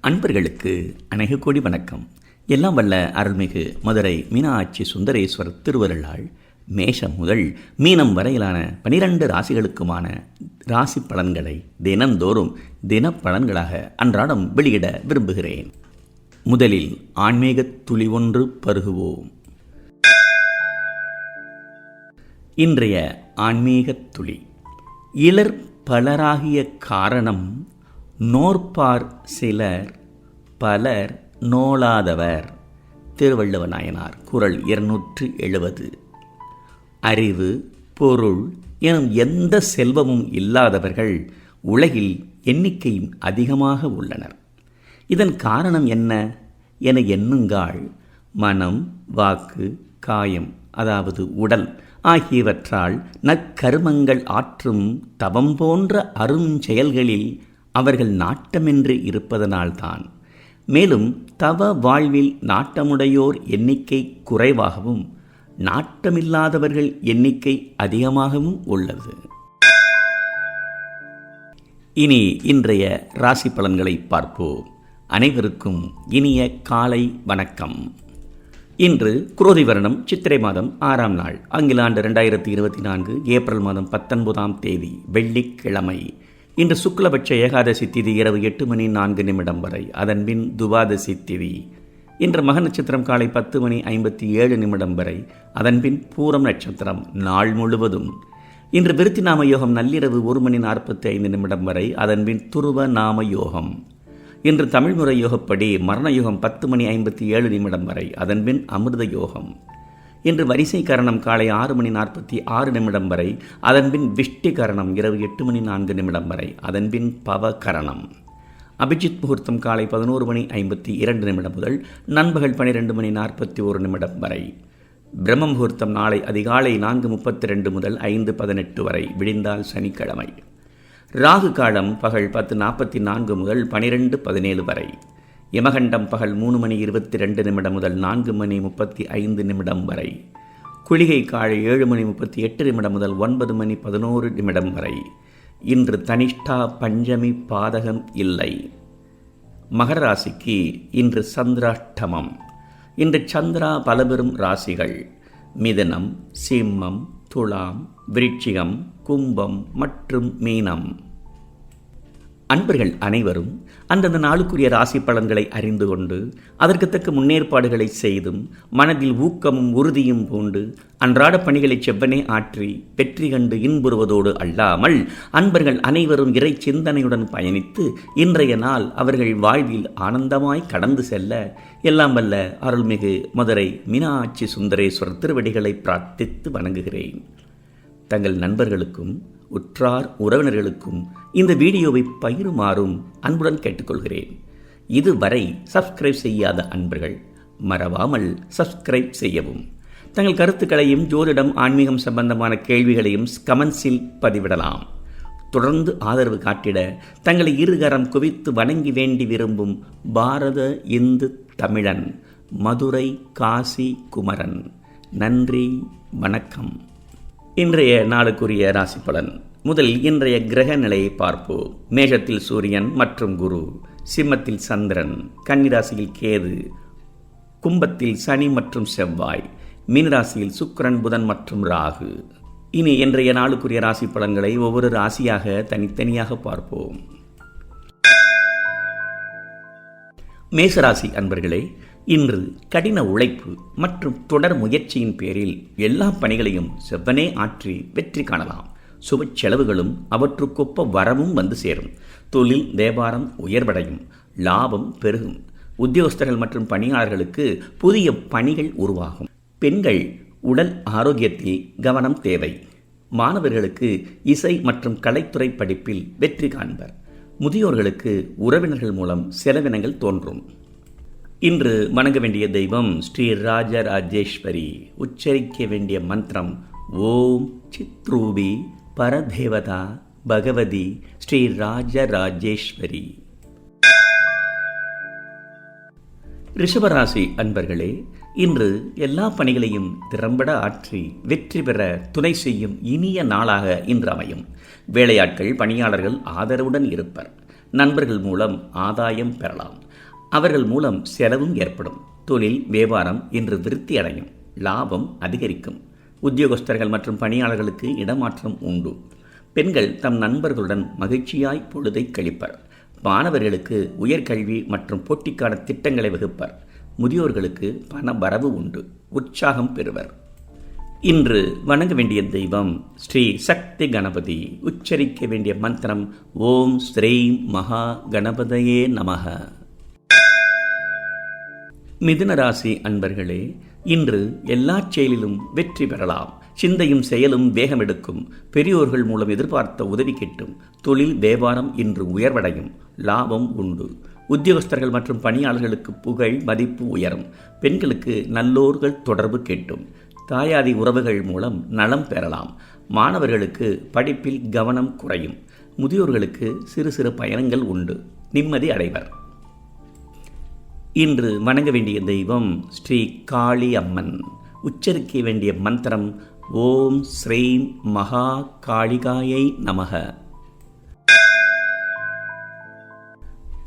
அன்பர்களுக்கு அநேக கோடி வணக்கம். எல்லாம் வல்ல அருள்மிகு மதுரை மீனாட்சி சுந்தரேஸ்வரர் திருவருளால் மேஷம் முதல் மீனம் வரையிலான பனிரெண்டு ராசிகளுக்குமான ராசி பலன்களை தினந்தோறும் தினப்பலன்களாக அன்றாடம் வெளியிட விரும்புகிறேன். முதலில் ஆன்மீகத் துளி ஒன்று பருகுவோம். இன்றைய ஆன்மீக துளி. இளர் பலராகிய காரணம் நோற்பார் சிலர் பலர் நோளாதவர். திருவள்ளுவ நாயனார் குரல் இருநூற்று எழுபது அறிவு பொருள் எனும் எந்த செல்வமும் இல்லாதவர்கள் உலகில் எண்ணிக்கையும் அதிகமாக உள்ளனர். இதன் காரணம் என்ன என எண்ணுங்கால் மனம் வாக்கு காயம் அதாவது உடல் ஆகியவற்றால் நற்கருமங்கள் ஆற்றும் தவம் போன்ற அருஞ்செயல்களில் அவர்கள் நாட்டமின்றி இருப்பதனால்தான். மேலும் தவ வாழ்வில் நாட்டமுடையோர் எண்ணிக்கை குறைவாகவும் நாட்டமில்லாதவர்கள் எண்ணிக்கை அதிகமாகவும் உள்ளது. இனி இன்றைய ராசி பலன்களை பார்ப்போம். அனைவருக்கும் இனிய காலை வணக்கம். இன்று குரோதி வருடம் சித்திரை மாதம் ஆறாம் நாள் ஆங்கில ஆண்டு ரெண்டாயிரத்தி இருபத்தி நான்கு ஏப்ரல் மாதம் பத்தொன்பதாம் தேதி வெள்ளிக்கிழமை. இன்று சுக்லபட்ச ஏகாதசி திதி இரவு எட்டு மணி நான்கு நிமிடம் வரை அதன்பின் துவாதசி திதி. இன்று மக நட்சத்திரம் காலை பத்து மணி ஐம்பத்தி ஏழு நிமிடம் வரை அதன்பின் பூரம் நட்சத்திரம் நாள் முழுவதும். இன்று விருத்தி நாம யோகம் நள்ளிரவு ஒரு மணி நாற்பத்தி ஐந்து நிமிடம் வரை அதன்பின் துருவ நாம யோகம். இன்று தமிழ் முறை யோகப்படி மரண யோகம் பத்து மணி ஐம்பத்தி ஏழு நிமிடம் வரை அதன்பின் அமிர்த யோகம். இன்று வரிசை கரணம் காலை ஆறு மணி நாற்பத்தி ஆறு நிமிடம் வரை அதன்பின் விஷ்டி கரணம் இரவு எட்டு மணி நான்கு நிமிடம் வரை அதன்பின் பவ கரணம். அபிஜித் முகூர்த்தம் காலை பதினோரு மணி ஐம்பத்தி இரண்டு நிமிடம் முதல் நண்பகல் பனிரெண்டு மணி நாற்பத்தி ஒரு நிமிடம் வரை. பிரம்ம முகூர்த்தம் நாளை அதிகாலை நான்கு முப்பத்தி ரெண்டு முதல் ஐந்து பதினெட்டு வரை விடிந்தால் சனிக்கிழமை. ராகு காலம் பகல் பத்து நாற்பத்தி நான்கு முதல் பனிரெண்டு பதினேழு வரை. யமகண்டம் பகல் மூணு மணி இருபத்தி ரெண்டு நிமிடம் முதல் நான்கு மணி முப்பத்தி ஐந்து நிமிடம் வரை. குளிகை காலை ஏழு மணி முப்பத்தி எட்டு நிமிடம் முதல் ஒன்பது மணி பதினோரு நிமிடம் வரை. இன்று தனிஷ்டா பஞ்சமி பாதகம் இல்லை. மகர ராசிக்கு இன்று சந்திராஷ்டமம். இன்று சந்திரா பலபெரும் ராசிகள். மிதனம் சிம்மம் துலாம் விருட்சிகம் கும்பம் மற்றும் மீனம். அன்பர்கள் அனைவரும் அந்தந்த நாளுக்குரிய ராசி பலன்களை அறிந்து கொண்டு அதற்கு தக்க முன்னேற்பாடுகளை செய்தும் மனதில் ஊக்கமும் உறுதியும் பூண்டு அன்றாட பணிகளை செவ்வனே ஆற்றி வெற்றி கண்டு இன்புறுவதோடு அல்லாமல் அன்பர்கள் அனைவரும் இறை சிந்தனையுடன் பயணித்து இன்றைய நாள் அவர்கள் வாழ்வில் ஆனந்தமாய் கடந்து செல்ல எல்லாம் வல்ல அருள்மிகு மதுரை மீனாட்சி சுந்தரேஸ்வரர் திருவடிகளை பிரார்த்தித்து வணங்குகிறேன். தங்கள் நண்பர்களுக்கும் உற்றார் உறவினர்களுக்கும் இந்த வீடியோவை பகிருமாறும் அன்புடன் கேட்டுக்கொள்கிறேன். இதுவரை சப்ஸ்கிரைப் செய்யாத அன்பர்கள் மறவாமல் சப்ஸ்கிரைப் செய்யவும். தங்கள் கருத்துக்களையும் ஜோதிடம் ஆன்மீகம் சம்பந்தமான கேள்விகளையும் கமெண்ட்ஸில் பதிவிடலாம். தொடர்ந்து ஆதரவு காட்டிட தங்களை இருகரம் குவித்து வணங்கி வேண்டி விரும்பும் பாரத இந்து தமிழன் மதுரை காசி குமரன். நன்றி வணக்கம். இன்றைய நாளுக்குரிய ராசி பலன். முதலில் இன்றைய கிரக நிலையை பார்ப்போம். மேஷத்தில் சூரியன் மற்றும் குரு சிம்மத்தில் சந்திரன் கன்னிராசியில் கேது கும்பத்தில் சனி மற்றும் செவ்வாய் மீனராசியில் சுக்கரன் புதன் மற்றும் ராகு. இனி இன்றைய நாளுக்குரிய ராசி பலன்களை ஒவ்வொரு ராசியாக தனித்தனியாக பார்ப்போம். மேசராசி அன்பர்களே இன்று கடின உழைப்பு மற்றும் தொடர் முயற்சியின் பேரில் எல்லா பணிகளையும் செவ்வனே ஆற்றி வெற்றி காணலாம். சுப செலவுகளும் அவற்றுக்கொப்ப வரவும் வந்து சேரும். தொழில் வியாபாரம் உயர்வடையும் லாபம் பெருகும். உத்தியோகஸ்தர்கள் மற்றும் பணியாளர்களுக்கு புதிய பணிகள் உருவாகும். பெண்கள் உடல் ஆரோக்கியத்தில் கவனம் தேவை. மாணவர்களுக்கு இசை மற்றும் கலைத்துறை படிப்பில் வெற்றி காண்பர். முதியோர்களுக்கு உறவினர்கள் மூலம் செலவினங்கள் தோன்றும். இன்று வணங்க வேண்டிய தெய்வம் ஸ்ரீ ராஜராஜேஸ்வரி. உச்சரிக்க வேண்டிய மந்திரம் ஓம் சித்ரூபி பரதேவதா பகவதி ஸ்ரீ ராஜராஜேஸ்வரி. ரிஷபராசி அன்பர்களே இன்று எல்லா பணிகளையும் திறம்பட ஆற்றி வெற்றி பெற துணை செய்யும் இனிய நாளாக இன்று அமையும். வேலையாட்கள் பணியாளர்கள் ஆதரவுடன் இருப்பர். நண்பர்கள் மூலம் ஆதாயம் பெறலாம். அவர்கள் மூலம் செலவும் ஏற்படும். தொழில் வியாபாரம் இன்று விருத்தி அடையும். லாபம் அதிகரிக்கும். உத்தியோகஸ்தர்கள் மற்றும் பணியாளர்களுக்கு இடமாற்றம் உண்டு. பெண்கள் தம் நண்பர்களுடன் மகிழ்ச்சியாய் பொழுதை கழிப்பர். மாணவர்களுக்கு உயர்கல்வி மற்றும் போட்டிக்கான திட்டங்களை வகுப்பர். முதியோர்களுக்கு பண வரவு உண்டு. உற்சாகம் பெறுவர். இன்று வணங்க வேண்டிய தெய்வம் ஸ்ரீ சக்தி கணபதி. உச்சரிக்க வேண்டிய மந்திரம் ஓம் ஸ்ரீம் மகா கணபதையே நமக. மிதுன ராசி அன்பர்களே இன்று எல்லா செயலிலும் வெற்றி பெறலாம். சிந்தையும் செயலும் வேகம் எடுக்கும் பெரியோர்கள் மூலம் எதிர்பார்த்த உதவி கிட்டும். தொழில் வியாபாரம் இன்று உயர்வடையும். லாபம் உண்டு. உத்தியோகஸ்தர்கள் மற்றும் பணியாளர்களுக்கு புகழ் மதிப்பு உயரும். பெண்களுக்கு நல்லோர்கள் தொடர்பு கேட்டும். தாயாதி உறவுகள் மூலம் நலம் பெறலாம். மாணவர்களுக்கு படிப்பில் கவனம் குறையும். முதியோர்களுக்கு சிறு சிறு பயணங்கள் உண்டு. நிம்மதி அடைவர். இன்று வணங்க வேண்டிய தெய்வம் ஸ்ரீ காளி அம்மன் உச்சரிக்க வேண்டிய மந்திரம் ஓம் ஸ்ரீம் மகா காளிகாயை நமக.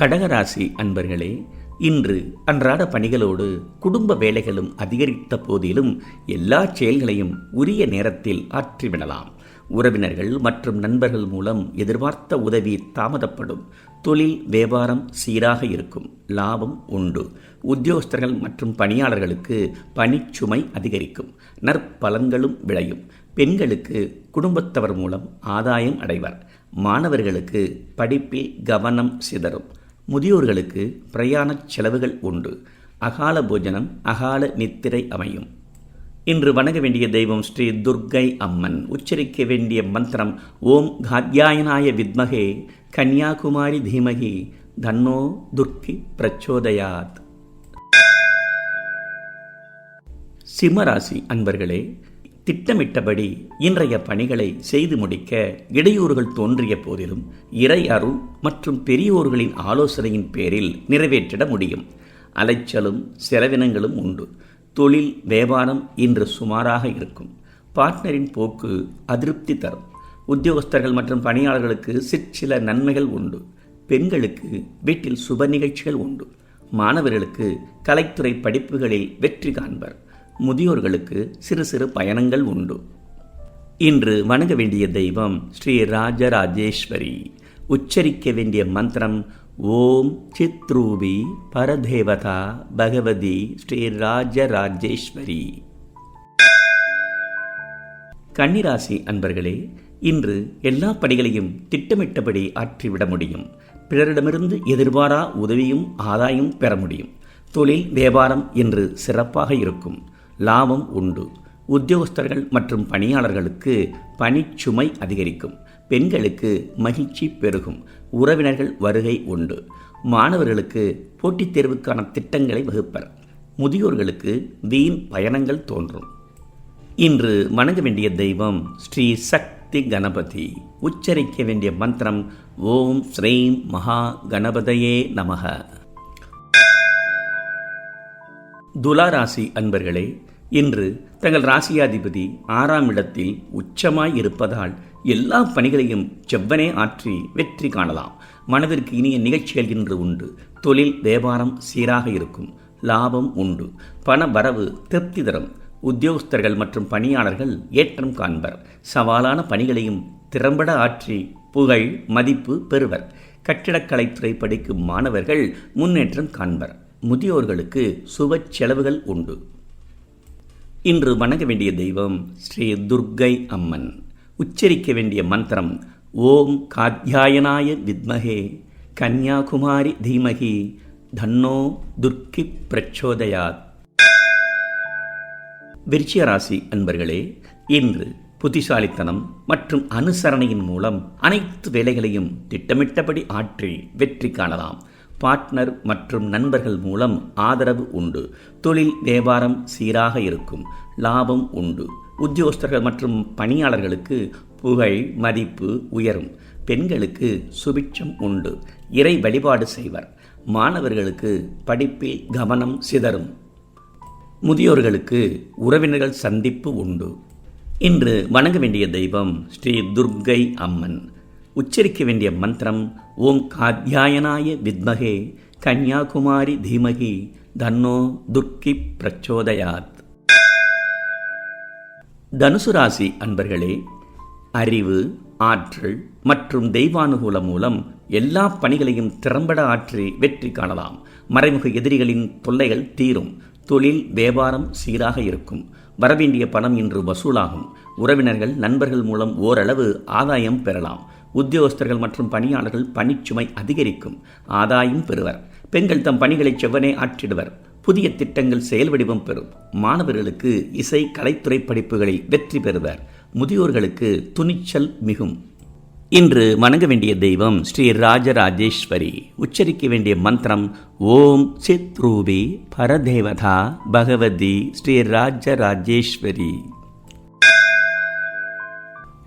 கடகராசி அன்பர்களே இன்று அன்றாட பணிகளோடு குடும்ப வேலைகளும் அதிகரித்த போதிலும் எல்லா செயல்களையும் உரிய நேரத்தில் ஆற்றிவிடலாம். உறவினர்கள் மற்றும் நண்பர்கள் மூலம் எதிர்பார்த்த உதவி தாமதப்படும். தொழில் வியாபாரம் சீராக இருக்கும். லாபம் உண்டு. உத்தியோகஸ்தர்கள் மற்றும் பணியாளர்களுக்கு பணிச்சுமை அதிகரிக்கும். நற்பலன்களும் விளையும். பெண்களுக்கு குடும்பத்தவர் மூலம் ஆதாயம் அடைவர். மாணவர்களுக்கு படிப்பில் கவனம் சிதறும். முதியோர்களுக்கு பிரயாண செலவுகள் உண்டு. அகால போஜனம் அகால நித்திரை அமையும். இன்று வணங்க வேண்டிய தெய்வம் ஸ்ரீ துர்கை அம்மன். உச்சரிக்க வேண்டிய மந்திரம் ஓம் காத்யாயனாய வித்மகே கன்னியாகுமாரி தீமகி தன்னோ துர்க்கி பிரச்சோதயாத். சிம்மராசி அன்பர்களே திட்டமிட்டபடி இன்றைய பணிகளை செய்து முடிக்க இடையூறுகள் தோன்றிய போதிலும் இறை அருள் மற்றும் பெரியோர்களின் ஆலோசனையின் பேரில் நிறைவேற்றிட முடியும். அலைச்சலும் செலவினங்களும் உண்டு. தொழில் வியாபாரம் இன்று சுமாராக இருக்கும். பார்ட்னரின் போக்கு அதிருப்தி தரும். உத்தியோகஸ்தர்கள் மற்றும் பணியாளர்களுக்கு சிற்சில நன்மைகள் உண்டு. பெண்களுக்கு வீட்டில் சுப நிகழ்ச்சிகள் உண்டு. மாணவர்களுக்கு கலைத்துறை படிப்புகளில் வெற்றி காண்பர். முதியோர்களுக்கு சிறு சிறு பயணங்கள் உண்டு. இன்று வணங்க வேண்டிய தெய்வம் ஸ்ரீ ராஜராஜேஸ்வரி. உச்சரிக்க வேண்டிய மந்திரம் ஓம் சித்ரூபி பரதேவதா பகவதி ஸ்ரீ ராஜராஜேஸ்வரி கன்னிராசி அன்பர்களே இன்று எல்லா பணிகளையும் திட்டமிட்டபடி ஆற்றிவிட முடியும். பிறரிடமிருந்து எதிர்பாரா உதவியும் ஆதாயம் பெற முடியும். தொழில் வியாபாரம் இன்று சிறப்பாக இருக்கும். லாபம் உண்டு. உத்தியோகஸ்தர்கள் மற்றும் பணியாளர்களுக்கு பணிச்சுமை அதிகரிக்கும். பெண்களுக்கு மகிழ்ச்சி பெருகும். உறவினர்கள் வருகை உண்டு. மாணவர்களுக்கு போட்டித் தேர்வுக்கான திட்டங்களை வகுப்பர். முதியோர்களுக்கு வீண் பயணங்கள் தோன்றும். இன்று வணங்க வேண்டிய தெய்வம் ஸ்ரீ சக்தி கணபதி. உச்சரிக்க வேண்டிய மந்திரம் ஓம் ஸ்ரீம் மகா கணபதையே நமக. துலாராசி அன்பர்களே இன்று தங்கள் ராசியாதிபதி ஆறாம் இடத்தில் உச்சமாய் இருப்பதால் எல்லா பணிகளையும் செவ்வனே ஆற்றி வெற்றி காணலாம். மனதிற்கு இனிய நிகழ்ச்சிகள் இன்று உண்டு. தொழில் வியாபாரம் சீராக இருக்கும். லாபம் உண்டு. பண வரவு திருப்தி தரும். உத்தியோகஸ்தர்கள் மற்றும் பணியாளர்கள் ஏற்றம் காண்பர். சவாலான பணிகளையும் திறம்பட ஆற்றி புகழ் மதிப்பு பெறுவர். கட்டிடக்கலைத்துறை படிக்கும் மாணவர்கள் முன்னேற்றம் காண்பர். முதியோர்களுக்கு சுப செலவுகள் உண்டு. இன்று வணங்க வேண்டிய தெய்வம் ஸ்ரீ துர்கை அம்மன். உச்சரிக்க வேண்டிய மந்திரம் ஓம் காத்தியாயனாய வித்மகே கன்யாகுமாரி தீமகி தன்னோ துர்க்கி பிரச்சோதயாத். விருச்சிய ராசி அன்பர்களே இன்று புத்திசாலித்தனம் மற்றும் அனுசரணையின் மூலம் அனைத்து வேலைகளையும் திட்டமிட்டபடி ஆற்றி வெற்றி காணலாம். பார்ட்னர் மற்றும் நண்பர்கள் மூலம் ஆதரவு உண்டு. தொழில் வியாபாரம் சீராக இருக்கும். லாபம் உண்டு. உத்தியோகஸ்தர்கள் மற்றும் பணியாளர்களுக்கு புகழ் மதிப்பு உயரும். பெண்களுக்கு சுபிட்சம் உண்டு. இறை வழிபாடு செய்வர். மாணவர்களுக்கு படிப்பில் கவனம் சிதறும். முதியோர்களுக்கு உறவினர்கள் சந்திப்பு உண்டு. இன்று வணங்க வேண்டிய தெய்வம் ஸ்ரீ துர்க்கை அம்மன். உச்சரிக்க வேண்டிய மந்திரம் ஓம் காத்யாயனாய வித்மகே கன்யாகுமாரி தீமகி தன்னோ துர்க்கி பிரச்சோதயாத். தனுசு ராசி அன்பர்களே அறிவு ஆற்றல் மற்றும் தெய்வானுகூலம் மூலம் எல்லா பணிகளையும் திறம்பட ஆற்றி வெற்றி காணலாம். மறைமுக எதிரிகளின் தொல்லைகள் தீரும். தொழில் வியாபாரம் சீராக இருக்கும். வரவேண்டிய பணம் இன்று வசூலாகும். உறவினர்கள் நண்பர்கள் மூலம் ஓரளவு ஆதாயம் பெறலாம். உத்தியோகஸ்தர்கள் மற்றும் பணியாளர்கள் பணிச்சுமை அதிகரிக்கும். ஆதாயம் பெறுவர். பெண்கள் தம் பணிகளை செவ்வனே ஆற்றிடுவர். புதிய திட்டங்கள் செயல் வடிவம் பெறும். மாணவர்களுக்கு இசை கலைத்துறை படிப்புகளில் வெற்றி பெறுவர். முதியோர்களுக்கு துணிச்சல் மிகும். இன்று வணங்க வேண்டிய தெய்வம் ஸ்ரீ ராஜராஜேஸ்வரி. உச்சரிக்க வேண்டிய மந்திரம் ஓம் சித்ரூபி பரதேவதா பகவதி ஸ்ரீ ராஜராஜேஸ்வரி.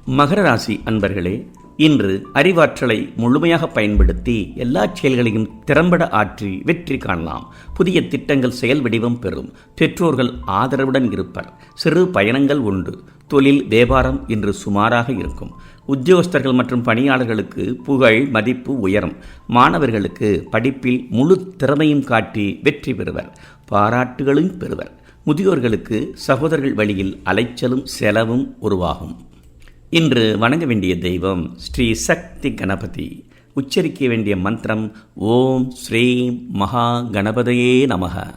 மகர ராசி அன்பர்களே இன்று அறிவாற்றலை முழுமையாக பயன்படுத்தி எல்லா செயல்களையும் திறம்பட ஆற்றி வெற்றி காணலாம். புதிய திட்டங்கள் செயல் வடிவம் பெறும். பெற்றோர்கள் ஆதரவுடன் இருப்பர். சிறு பயணங்கள் உண்டு. தொழில் வியாபாரம் இன்று சுமாராக இருக்கும். உத்தியோகஸ்தர்கள் மற்றும் பணியாளர்களுக்கு புகழ் மதிப்பு உயரும். மாணவர்களுக்கு படிப்பில் முழு திறமையும் காட்டி வெற்றி பெறுவர். பாராட்டுகளும் பெறுவர். முதியோர்களுக்கு சகோதரர்கள் வழியில் அலைச்சலும் செலவும் உருவாகும். இன்று வணங்க வேண்டிய தெய்வம் ஸ்ரீ சக்தி கணபதி. உச்சரிக்க வேண்டிய மந்திரம் ஓம் ஸ்ரீம் மகா கணபதையே நமக.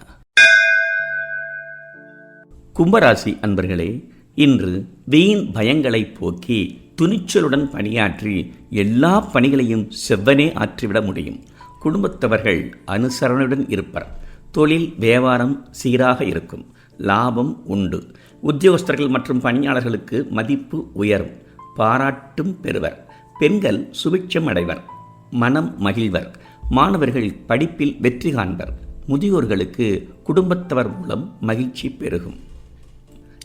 கும்பராசி அன்பர்களே இன்று வீண் பயங்களை போக்கி துணிச்சலுடன் பணியாற்றி எல்லா பணிகளையும் செவ்வனே ஆற்றிவிட முடியும். குடும்பத்தவர்கள் அனுசரணையுடன் இருப்பர். தொழில் வியாபாரம் சீராக இருக்கும். லாபம் உண்டு. உத்தியோகஸ்தர்கள் மற்றும் பணியாளர்களுக்கு மதிப்பு உயரும். பாராட்டும் பெறுவர். பெண்கள் சுபிட்சம் அடைவர். மனம் மகிழ்வர். மாணவர்கள் படிப்பில் வெற்றி காண்பர். முதியோர்களுக்கு குடும்பத்தவர் மூலம் மகிழ்ச்சி பெருகும்.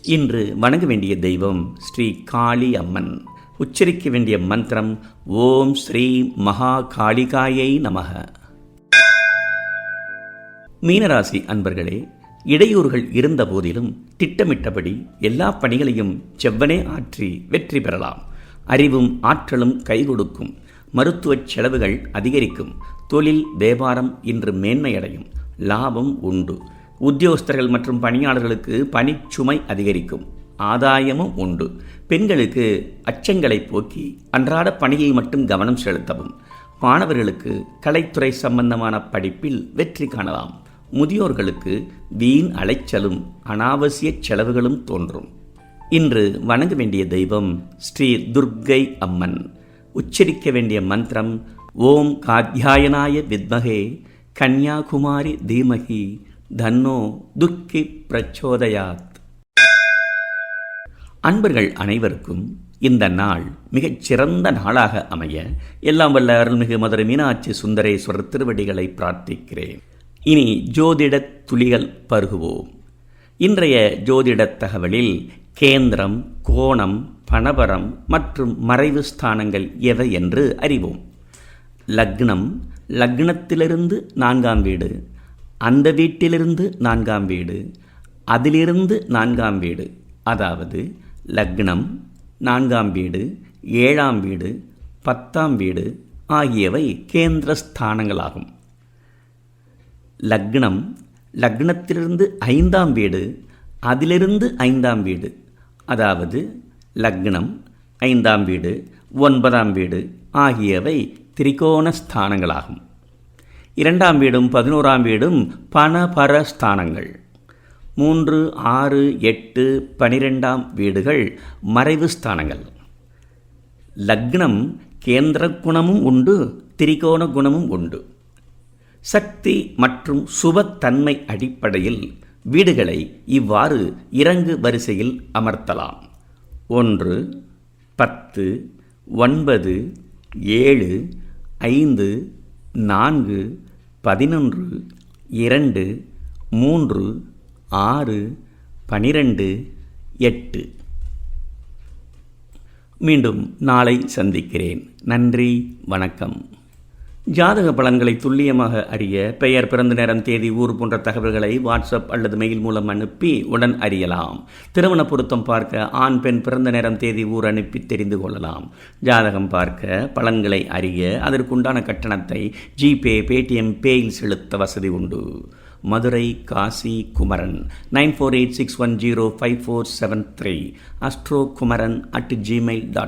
இன்று வணங்க வேண்டிய தெய்வம் ஸ்ரீ காளி அம்மன் உச்சரிக்க வேண்டிய மந்திரம் ஓம் ஸ்ரீ மகா காளிகாயை நமக. மீனராசி அன்பர்களே இடையூறுகள் இருந்த போதிலும் திட்டமிட்டபடி எல்லா பணிகளையும் செவ்வனே ஆற்றி வெற்றி பெறலாம். அறிவும் ஆற்றலும் கைகொடுக்கும். மருத்துவச் செலவுகள் அதிகரிக்கும். தொழில் வியாபாரம் இன்று மேன்மையடையும். லாபம் உண்டு. உத்தியோகஸ்தர்கள் மற்றும் பணியாளர்களுக்கு பணிச்சுமை அதிகரிக்கும். ஆதாயமும் உண்டு. பெண்களுக்கு அச்சங்களை போக்கி அன்றாட பணியில் மட்டும் கவனம் செலுத்தவும். மாணவர்களுக்கு கலைத்துறை சம்பந்தமான படிப்பில் வெற்றி காணலாம். முதியோர்களுக்கு வீண் அலைச்சலும் அனாவசிய செலவுகளும் தோன்றும். இன்று வணங்க வேண்டிய தெய்வம் ஸ்ரீ துர்க்கை அம்மன். உச்சரிக்க வேண்டிய மந்திரம் ஓம் காத்தியாயனாய வித்மகே கன்யாகுமாரி தீமகி தன்னோ துர்க்கி பிரச்சோதயாத். அன்பர்கள் அனைவருக்கும் இந்த நாள் மிகச் சிறந்த நாளாக அமைய எல்லாம் வல்ல அருள்மிகு மதுரை மீனாட்சி சுந்தரேஸ்வரர் திருவடிகளை பிரார்த்திக்கிறேன். இனி ஜோதிட துளிகள் பருகுவோம். இன்றைய ஜோதிட தகவலில் கேந்திரம் கோணம் பணபரம் மற்றும் மறைவு ஸ்தானங்கள் எவை என்று அறிவோம். லக்னம் லக்னத்திலிருந்து நான்காம் வீடு அந்த வீட்டிலிருந்து நான்காம் வீடு அதிலிருந்து நான்காம் வீடு அதாவது லக்னம் நான்காம் வீடு ஏழாம் வீடு பத்தாம் வீடு ஆகியவை கேந்திர ஸ்தானங்களாகும். லக்னம் லக்னத்திலிருந்து ஐந்தாம் வீடு அதிலிருந்து ஐந்தாம் வீடு. அதாவது லக்னம் ஐந்தாம் வீடு ஒன்பதாம் வீடு ஆகியவை திரிகோண ஸ்தானங்களாகும். இரண்டாம் வீடும் பதினோராம் வீடும் பணபர ஸ்தானங்கள். மூன்று ஆறு எட்டு பனிரெண்டாம் வீடுகள் மறைவு ஸ்தானங்கள். லக்னம் கேந்திர குணமும் உண்டு திரிகோண குணமும் உண்டு. சக்தி மற்றும் சுபத்தன்மை அடிப்படையில் வீடுகளை இவ்வாறு இறங்கு வரிசையில் அமர்த்தலாம். ஒன்று பத்து ஒன்பது ஏழு ஐந்து நான்கு பதினொன்று இரண்டு மூன்று ஆறு பனிரெண்டு எட்டு. மீண்டும் நாளை சந்திக்கிறேன். நன்றி வணக்கம். ஜாதக பலன்களை துல்லியமாக அறிய பெயர் பிறந்த நேரம் தேதி ஊர் போன்ற தகவல்களை வாட்ஸ்அப் அல்லது மெயில் மூலம் அனுப்பி உடன் அறியலாம். திருமண பொருத்தம் பார்க்க ஆண் பெண் பிறந்த நேரம் தேதி ஊர் அனுப்பி தெரிந்து கொள்ளலாம். ஜாதகம் பார்க்க பலன்களை அறிய அதற்குண்டான கட்டணத்தை ஜிபே பேடிஎம் பேயில் செலுத்த வசதி உண்டு. Madurai Kasi Kumaran nine four eight six one zero five four seven three astro Kumaran at Gmail dot